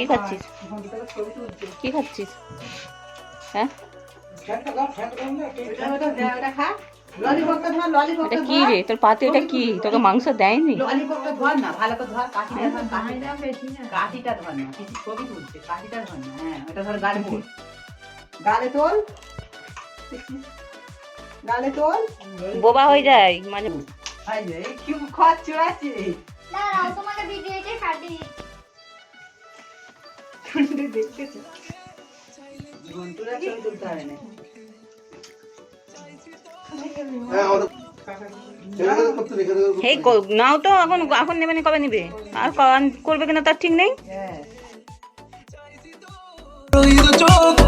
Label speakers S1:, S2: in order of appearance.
S1: কি খাচ্ছিস? কি খাচ্ছিস? হ্যাঁ? এটা কি রে? তোর পাতে ওটা কি? তোকে মাংস দেয়নি?
S2: বোবা হয়ে যায় মাঝে
S1: খাওয়াচ্ছি যে এই দেখতেছো তুলতে না।
S2: এই নাও তো এখন এখন নেবে না কবে নিবে? আর ক- করবে কিনা তার ঠিক নেই?
S1: হ্যাঁ।
S3: চোখ